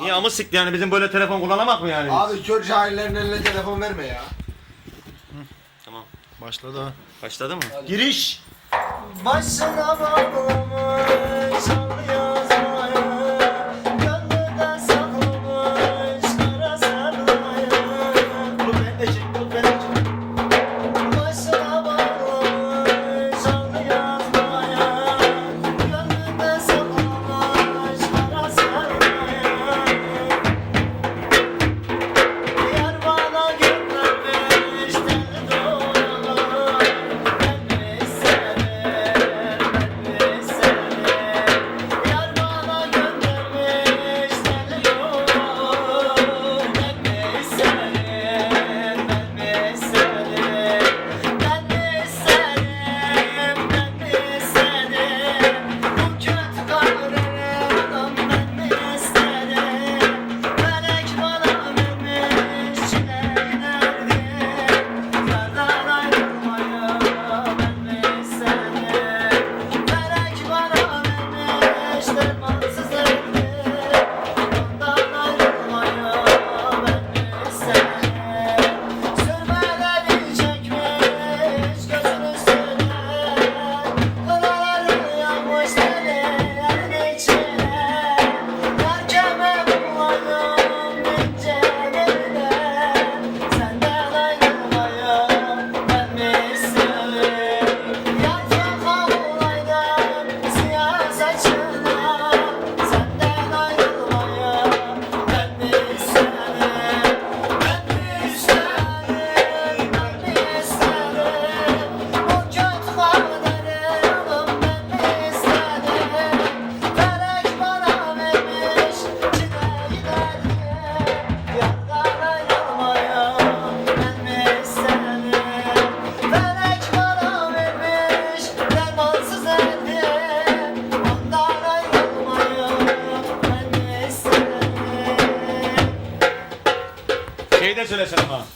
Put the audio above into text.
Niye amı sikti yani bizim böyle telefon kullanamak mı yani? Abi kör cahillerin eline telefon verme ya. Tamam. Başladı ha. Başladı mı? Giriş. Başına bağlamış. 得出来了吗？